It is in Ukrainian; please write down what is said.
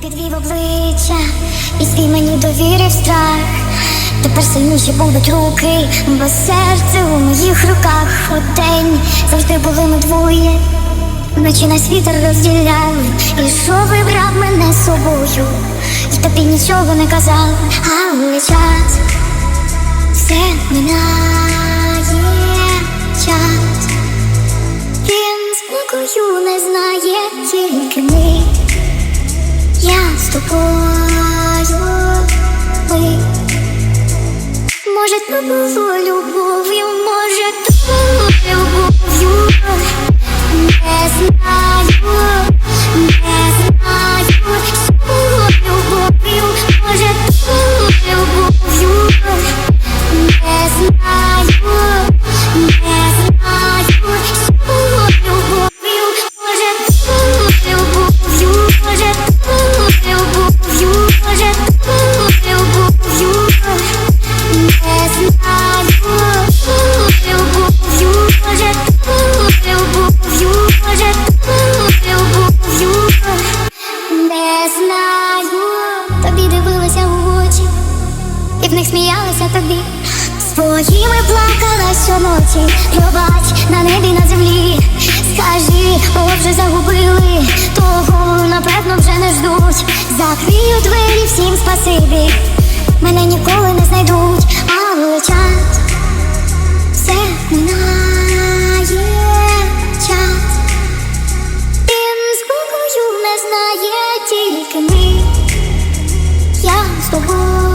підвів обличчя, і свій мені довірив страх. Тепер сильніші будуть руки, бо серце у моїх руках Одень завжди були ми двоє. Вночі нас вітер розділяли, і що вибрав мене собою, і тобі нічого не казав, але час все минає час. Він спокою не знає тільки ми. З тобою ми. Може, то було любов'ю, може, то було любов'ю. Не знаю, них сміялася тобі. Своїми плакала щоночі, пробач на небі на землі. Скажи, о, вже загубили, того напевно вже не ждуть. Закрию двері всім спасибі, мене ніколи не знайдуть, але час все минає час. Він спокою не знає тільки ми. Я з тобою.